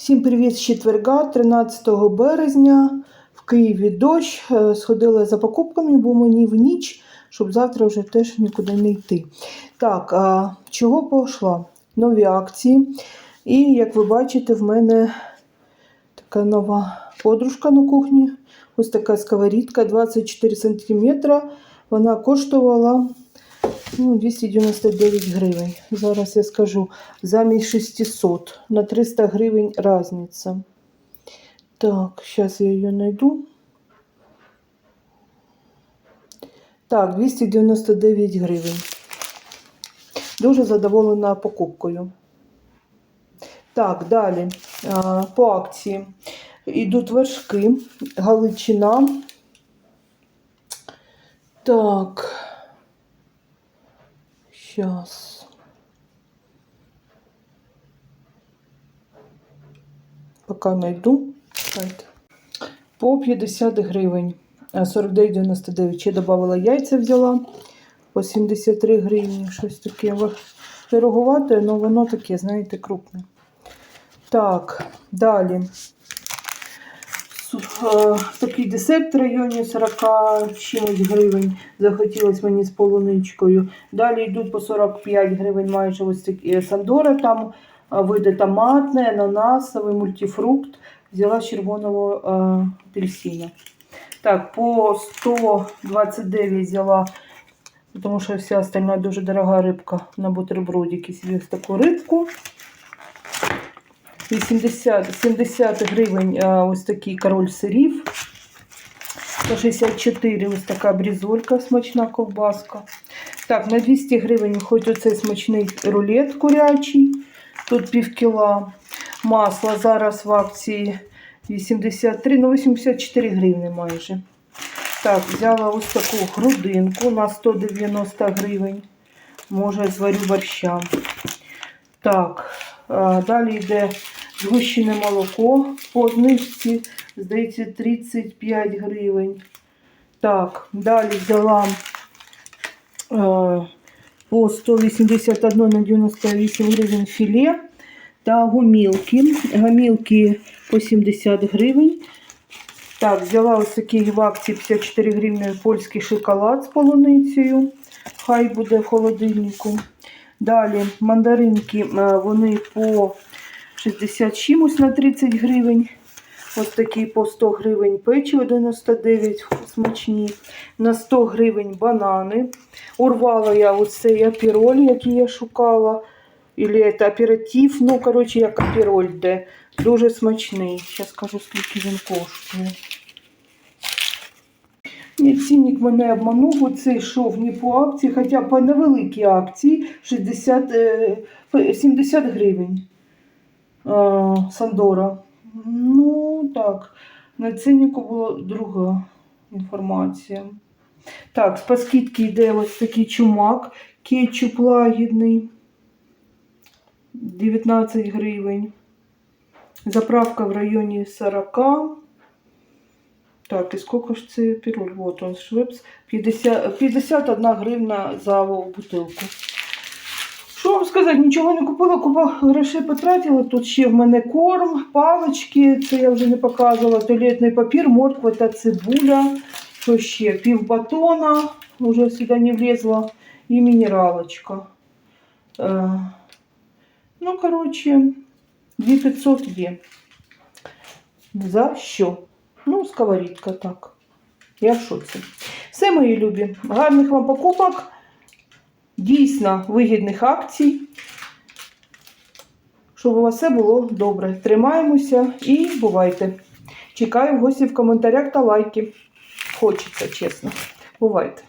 Всім привіт з четверга, 13 березня. В Києві дощ. Е, Сходила за покупками, бо мені в ніч, щоб завтра вже теж нікуди не йти. Так, а чого пішла? Нові акції. І як ви бачите, в мене така нова подружка на кухні. Ось така сковорідка 24 см. Вона коштувала ну, 299 гривень. Зараз я скажу замість 600 на 300 гривень разниця. Так, зараз я її знайду. Так, 299 гривень. Дуже задоволена покупкою. Так, далі по акції йдуть вершки, галичина. Так. Сейчас. Пока найду. По 50 гривень. А, 49,99. Ще додавала яйця взяла. По 73 гривні. Щось таке ва- дороговате, але воно таке, знаєте, крупне. Так, далі. Е, Такий десерт в районі 40 чимось гривень. Захотілося мені з полуничкою. Далі йдуть по 45 гривень майже ось такі е, сандора. Там види томатний, ананасовий, мультифрукт. Взяла червоного е, апельсина. Так, по 129 взяла, тому що вся остальна дуже дорога рибка на бутербродики. Ось таку рибку. 80, 70 гривень ось такий король сирів. По 64 ось така брізолька, смачна ковбаска. Так, на 200 гривень хоч оцей смачний рулет курячий. Тут пів кіла. Масло зараз в акції 83, ну 84 гривні майже. Так, взяла ось таку грудинку на 190 гривень. Може, зварю борща. Так, далі йде згущене молоко по знижці, здається, 35 гривень. Так, далі взяла е, по 181 на 98 гривень філе та гумілки. Гумілки по 70 гривень. Так, взяла ось такий в акції 54 гривні польський шоколад з полуницею. Хай буде в холодильнику. Далі мандаринки, е, вони по 60 чимось на 30 гривень. Ось такі по 100 гривень печиво 99 смачні. На 100 гривень банани. Урвала я ось цей апіроль, який я шукала. Ілі це аператив, ну, коротше, як апіроль, де дуже смачний. Зараз скажу, скільки він коштує. Ні, цінник мене обманув, оцей йшов не по акції, хоча по невеликій акції 60, е, 70 гривень. А, Сандора. Ну, так, на ціннику була друга інформація. Так, з паскітки йде ось такий чумак, кетчуп лагідний. 19 гривень. Заправка в районі 40. Так, і скільки ж це піроль? Вот он, швепс. 50, 51 гривна за бутилку. Сказати, нічого не купила, купа грошей потратила. Тут ще в мене корм, палички, це я вже не показувала, туалетний папір, морква та цибуля. Що ще? Пів батона, вже сюди не влізла, і мінералочка. Е, ну, коротше, 2500 є. За що? Ну, сковорідка так. Я в шоці. Все, мої любі. Гарних вам покупок. Дійсно вигідних акцій. Щоб у вас все було добре. Тримаємося і бувайте. Чекаю гості в коментарях та лайки. Хочеться, чесно. Бувайте.